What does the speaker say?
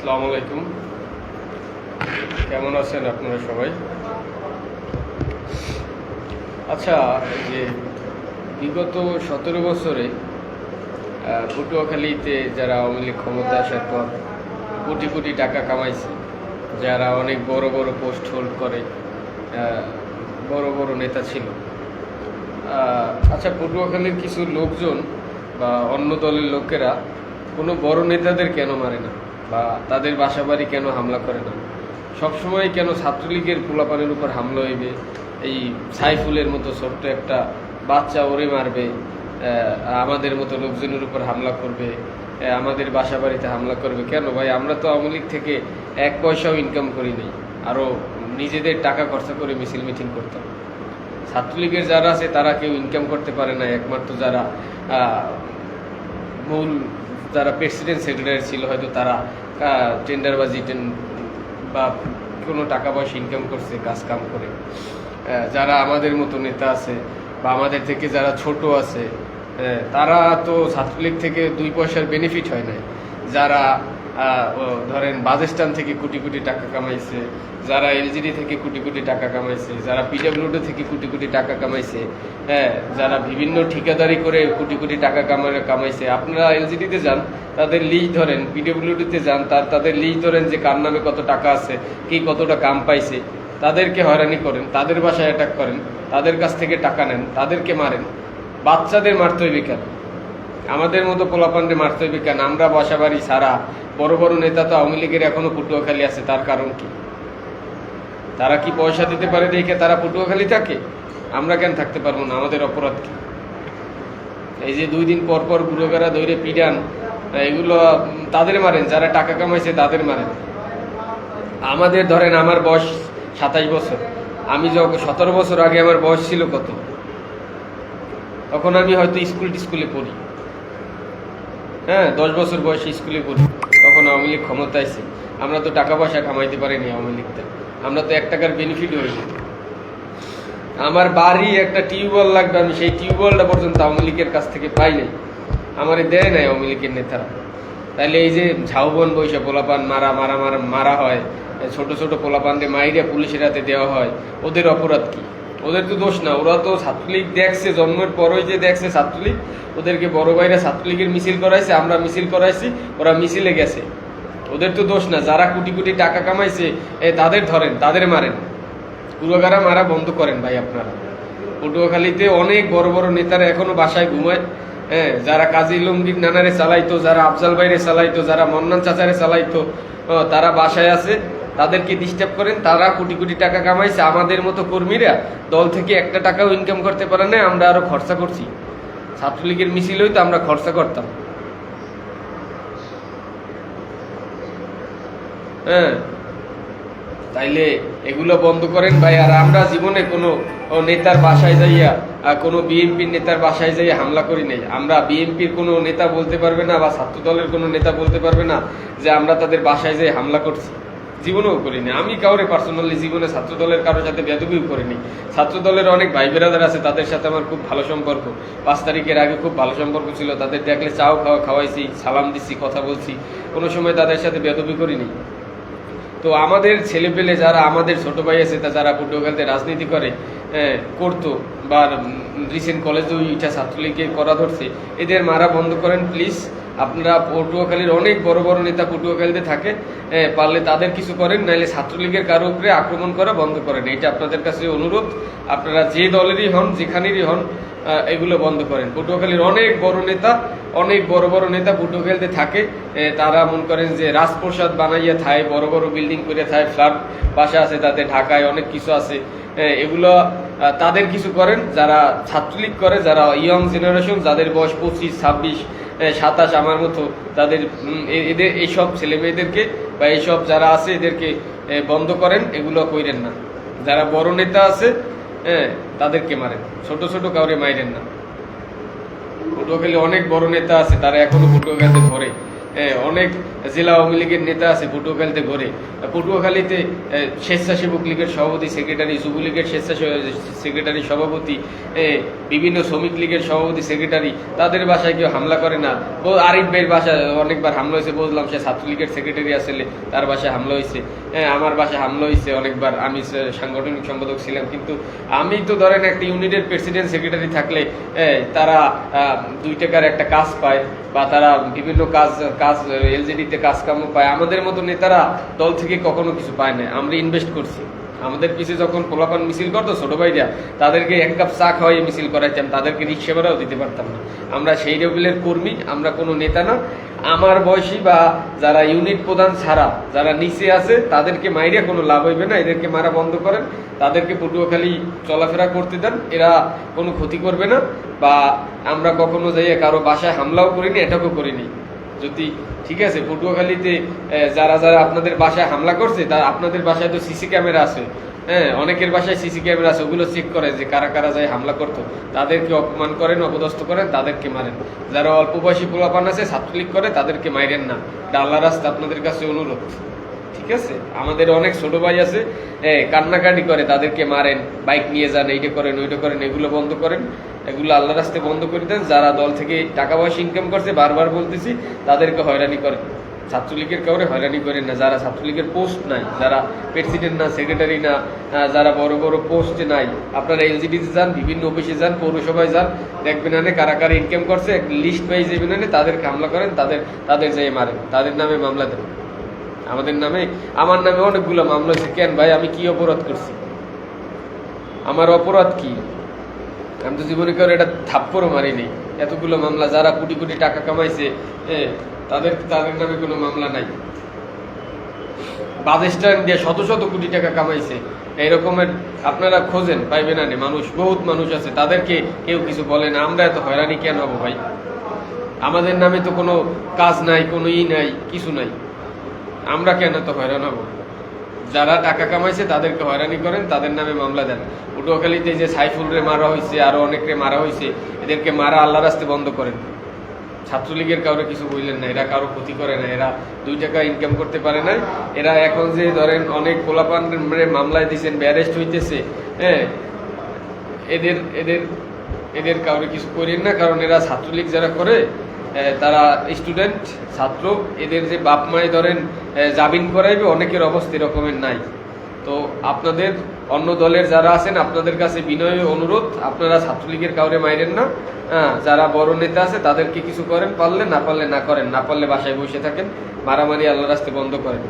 আসসালামু আলাইকুম। কেমন আছেন আপনারা সবাই? আচ্ছা যে বিগত সতেরো বছরে পটুয়াখালীতে যারা আওয়ামী লীগ ক্ষমতা আসার পর কোটি কোটি টাকা কামাইছে, যারা অনেক বড় বড় পোস্ট হোল্ড করে বড় বড় নেতা ছিল। আচ্ছা পটুয়াখালীর কিছু লোকজন বা অন্য দলের লোকেরা কোনো বড় নেতাদের কেন মারে না? বা তাদের বাসা বাড়ি কেন হামলা করে না? সবসময় কেন ছাত্রলীগের পোলাপানের উপর হামলা হইবে? এই সাইফুলের মতো ছোট্ট একটা বাচ্চা ওরে মারবে আমাদের মতো লোকজনের উপর হামলা করবে আমাদের বাসা বাড়িতে হামলা করবে কেন? ভাই, আমরা তো আওয়ামী থেকে এক পয়সাও ইনকাম করি নাই। আরও নিজেদের টাকা খরচা করে মিছিল মিটিং করতাম। ছাত্রলীগের যারা আছে, তারা কেউ ইনকাম করতে পারে না। একমাত্র যারা মূল যারা প্রেসিডেন্ট সেক্রেটারি ছিল, হয়তো তারা টেন্ডার বা জিটেন বা কোনো টাকা পয়সা ইনকাম করছে, কাজ কাম করে। যারা আমাদের মতো নেতা আছে, বা আমাদের থেকে যারা ছোট আছে তারা তো ছাত্রলীগ থেকে দুই পয়সার বেনিফিট হয় নাই। যারা ধরেন বাজেস্টান থেকে কোটি কোটি টাকা কামাইছে, যারা এলজিডি থেকে কোটি কোটি টাকা কামাইছে, যারা পিডাব্লিউডি থেকে কোটি কোটি টাকা কামাইছে হ্যাঁ যারা বিভিন্ন ঠিকাদারি করে কোটি কোটি টাকা কামাই, কামাইছে, আপনারা এলজিডিতে যান, তাদের লিজ ধরেন পিডাব্লিউডিতে যান, তার, তাদের লিজ ধরেন যে কার নামে কত টাকা আছে, কি কতটা কাম পাইছে, তাদেরকে হয়রানি করেন, তাদের বাসায় অ্যাটাক করেন, তাদের কাছ থেকে টাকা নেন, তাদেরকে মারেন, বাচ্চাদের মারতে হইবে কেন আমাদের মতো পোলাপান্ডে মারতে হইবে কেন? আমরা বাসা বাড়ি সারা বড় বড় নেতা তো আওয়ামী লীগের এখনও পটুয়াখালী আছে, তার কারণ কি? তারা কি পয়সা দিতে পারে দেখে তারা পটুয়াখালী থাকে? আমরা কেন থাকতে পারব না? আমাদের অপরাধ কি? এই যে দুই দিন পর পর গুরুগারা দৈরে পিডান, এগুলো তাদের মারেন, যারা টাকা কামাইছে তাদের মারেন। আমাদের ধরেন আমার বয়স সাতাশ বছর, আমি যখন সতেরো বছর আগে আমার বয়স ছিল কত? তখন আমি হয়তো স্কুল টিস্কুলে পড়ি। হ্যাঁ দশ বছর বয়সে স্কুলে পড়ি, তখন আওয়ামী লীগ ক্ষমতায় ছিল আমরা তো টাকা পয়সা কামাইতে পারিনি আওয়ামী লীগতে আমরা তো এক টাকার বেনিফিট হয়েছি আমার বাড়ি একটা টিউবওয়েল লাগবে, আমি সেই টিউবওয়েলটা পর্যন্ত আওয়ামী লীগের কাছ থেকে পাই নাই। আমারে দেয় নাই আওয়ামী লীগের নেতারা। তাইলে এই যে ঝাউবন বৈশা পোলাপান মারা মারা মারা মারা হয়, ছোট ছোট পোলাপানকে মাইরিয়া পুলিশের হাতে দেওয়া হয়, ওদের অপরাধ কি? ওদের তো দোষ না, ওরা তো ছাত্রলীগ দেখছে, জন্মের পরই যে দেখছে ছাত্রলীগ, ওদেরকে বড় ভাইরা ছাত্রলীগের মিছিল করাইছে, আমরা মিছিল করাইছি, ওরা মিছিলে গেছে। ওদের তো দোষ না, যারা কোটি কোটি টাকা কামাইছে, এ তাদের ধরেন, তাদের মারেন। কুড়োগারা মারা বন্ধ করেন ভাই আপনারা। পটুয়াখালীতে অনেক বড় বড় নেতারা এখনও বাসায় ঘুমায় হ্যাঁ যারা কাজী লঙ্গির নানারে চালাইতো, যারা আফজাল ভাইরে চালাইতো, যারা মন্নান চাচারে চালাইতো তারা বাসায় আছে। তাদেরকে ডিস্টার্ব করেন, তারা কোটি কোটি টাকা কামাইছে, আমাদের মতো কর্মীরা দল থেকে একটা টাকাও ইনকাম করতে পারে না, আমরা আরও খরচা করছি। ছাত্রলীগের মিছিল হইতো আমরা খরচা করতাম। হ্যাঁ। তাইলে এগুলো বন্ধ করেন ভাই, আর আমরা জীবনে কোনো নেতার বাসায় যাইয়া কোনো বিএনপির নেতার বাসায় যাইয়া হামলা করি নাই। আমরা বিএনপির কোনো নেতা বলতে পারবে না বা ছাত্র দলের কোনো নেতা বলতে পারবে না যে আমরা তাদের বাসায় যাই হামলা করছি। জীবনেও করিনি। আমি কাউরে পার্সোনালি জীবনে ছাত্র দলের কারোর সাথে বেদবিও করিনি। ছাত্র দলের অনেক ভাই বেরাদার আছে, তাদের সাথে আমার খুব ভালো সম্পর্ক। পাঁচ তারিখের আগে খুব ভালো সম্পর্ক ছিল। তাদের দেখলে চাও খাওয়া খাওয়াইছি, সালাম দিচ্ছি, কথা বলছি। কোনো সময় তাদের সাথে বেদবি করিনি। তো আমাদের ছেলেপেলে যারা আমাদের ছোট ভাই আছে, তা যারা পটুয়াখালীতে রাজনীতি করে করতো বা রিসেন্ট কলেজেও ইটা ছাত্রলীগে করা ধরছে, এদের মারা বন্ধ করেন প্লিজ আপনারা পটুয়াখালীর অনেক বড় বড় নেতা পটুয়াখালীতে থাকে পারলে তাদের কিছু করেন নাহলে ছাত্রলীগের কারও উপরে আক্রমণ করা বন্ধ করেন। এটা আপনাদের কাছে অনুরোধ, আপনারা যে দলেরই হন, যেখানেরই হন এগুলো বন্ধ করেন। পটুয়াখালীর অনেক বড় নেতা, অনেক বড় বড় নেতা পটুয়াখালীতে থাকে তারা মনে করেন যে রাজপ্রসাদ বানাইয়া থায়, বড় বড় বিল্ডিং করে থায়, ফ্ল্যাট বাসা আছে তাতে, ঢাকায় অনেক কিছু আছে এগুলো তাদের কিছু করেন, যারা ছাত্রলীগ করে, যারা ইয়ং জেনারেশন, যাদের বয়স পঁচিশ, ছাব্বিশ সাতাশ আমার মতো তাদের এদের, এইসব ছেলে মেয়েদেরকে বা এইসব যারা আছে এদেরকে বন্ধ করেন, এগুলো কইরেন না। যারা বড় নেতা আছে হ্যাঁ তাদেরকে মারেন। ছোট ছোট কাউরে মাইরেন না। অনেক বড় নেতা আছে, তারা এখনও পটুয়াখালীতে ঘরে অনেক জেলা আওয়ামী লীগের নেতা আছে, পটুয়াখালীতে ঘরে। পটুয়াখালীতে স্বেচ্ছাসেবক লীগের সভাপতি, সেক্রেটারি, যুবলীগের স্বেচ্ছাসেবক, সেক্রেটারি, সভাপতি বিভিন্ন শ্রমিক লীগের সভাপতি, সেক্রেটারি, তাদের বাসায় কেউ হামলা করে না। আরিফ ভাইয়ের বাসায় অনেকবার হামলা হয়েছে, বুঝলাম, সে ছাত্রলীগের সেক্রেটারি আসলে, তার বাসায় হামলা হয়েছে। হ্যাঁ আমার বাসায় হামলা হয়েছে অনেকবার, আমি সাংগঠনিক সম্পাদক ছিলাম, কিন্তু আমি তো ধরেন একটা ইউনিটের প্রেসিডেন্ট, সেক্রেটারি থাকলে তারা দুই টাকার একটা কাজ পায়। বা তারা বিভিন্ন কাজ কাজ এলজিডিতে কাজ কাম পায়। আমাদের মতো নেতারা দল থেকে কখনো কিছু পায় না আমরা ইনভেস্ট করছি। আমাদের পিছে যখন পোলাপান মিছিল করতো ছোট ভাইরা, তাদেরকে এক কাপ চা খাওয়াই মিছিল করাইতাম, তাদেরকে রিক্সা ভাড়াও দিতে পারতাম না। আমরা সেই লেভেলের কর্মী, আমরা কোনো নেতা না। আমার বয়সী বা যারা ইউনিট প্রধান ছাড়া, যারা নিচে আছে, তাদেরকে মাইরিয়া কোনো লাভ হইবে না। এদেরকে মারা বন্ধ করেন, তাদেরকে পটুয়াখালী চলাফেরা করতে দেন। এরা কোনো ক্ষতি করবে না বা আমরা কখনো যাইয়া কারও বাসায় হামলাও করিনি এটাকেও করিনি। যদি ঠিক আছে, পটুয়াখালীতে যারা যারা আপনাদের বাসায় হামলা করছে, তা আপনাদের বাসায় তো সিসি ক্যামেরা আছে। হ্যাঁ অনেকের বাসায় সিসি ক্যামেরা আছে, ওগুলো চেক করে যে কারা কারা যায় হামলা করতো। তাদেরকে অপমান করেন, অপদস্থ করেন, তাদেরকে মারেন। যারা অল্প বয়সী পোলাপান আছে, ছাত্রলীগ করে, তাদেরকে মাইরেন না। আল্লাহ রাস্তা, আপনাদের কাছে অনুরোধ। ঠিক আছে? আমাদের অনেক ছোট ভাই আছে কান্নাকাটি করে, তাদেরকে মারেন, বাইক নিয়ে যান, এইটা করেন, ওইটা করেন, এগুলো বন্ধ করেন। এগুলো আল্লাহ রাস্তে বন্ধ করে দেন। যারা দল থেকে টাকা পয়সা ইনকাম করছে, বারবার বলতেছি, তাদেরকে হয়রানি করেন। ছাত্রলীগের কাউরে হয়রানি করেন না। যারা ছাত্রলীগের পোস্ট নাই, যারা প্রেসিডেন্ট না সেক্রেটারি না যারা বড় বড় পোস্টে নাই, আপনারা এলজিডিতে যান, বিভিন্ন অফিসে যান, পৌরসভায় যান, দেখবেন না কারা কারা ইনকাম করছে লিস্ট পাই যাবেন না তাদেরকে হামলা করেন, তাদের তাদের যাই মারেন। তাদের নামে মামলা দেন। আমাদের নামে, আমার নামে অনেকগুলো মামলা হয়েছে। কেন ভাই, আমি কি অপরাধ করছি? আমার অপরাধ কি? আমি তো জীবনে কারও এটা থাপ্পড়ও মারিনি। এতগুলো মামলা যারা কোটি কোটি টাকা কামাইছে হ্যাঁ তাদের তাদের নামে কোনো মামলা নাই। বাস স্ট্যান্ড দিয়ে শত শত কোটি টাকা কামাইছে। এইরকমের আপনারা খোঁজেন পাইবেন না নে, মানুষ বহুত মানুষ আছে। তাদেরকে কেউ কিছু বলে না। আমরা এত হয়রানি কেন হব ভাই? আমাদের নামে তো কোনো কাজ নাই কোনো ই নাই কিছু নাই। আমরা কেন এত হয়রান হব? যারা টাকা কামাইছে তাদেরকে হয়রানি করেন, তাদের নামে মামলা দেন। পটুয়াখালীতে যে সাইফুলরে মারা হয়েছে, আরও অনেকরে মারা হয়েছে, এদেরকে মারা আল্লাহ রাস্তে বন্ধ করেন। ছাত্রলীগের কাউরে কিছু বললেন না, এরা কারও ক্ষতি করে না, এরা দুই টাকা ইনকাম করতে পারে না এরা এখন যে ধরেন অনেক পোলাপান মামলায় দিয়েছেন ব্যারেস্ট হইতেছে হ্যাঁ এদের এদের এদের কাউরে কিছু করেন না, কারণ এরা ছাত্রলীগ যারা করে তারা স্টুডেন্ট ছাত্র, এদের যে বাপ মায় ধরেন জামিন করাইবে, অনেকের অবস্থা এরকমের নাই। তো আপনাদের অন্য দলের যারা আছেন, আপনাদের কাছে বিনয় অনুরোধ, আপনারা ছাত্রলীগের কাউরে মাইরেন না। হ্যাঁ যারা বড় নেতা আছে, তাদেরকে কিছু করেন, পারলে না পারলে না করেন, না পারলে বাসায় বসে থাকেন, মারামারি আল্লাহ রাস্তে বন্ধ করেন।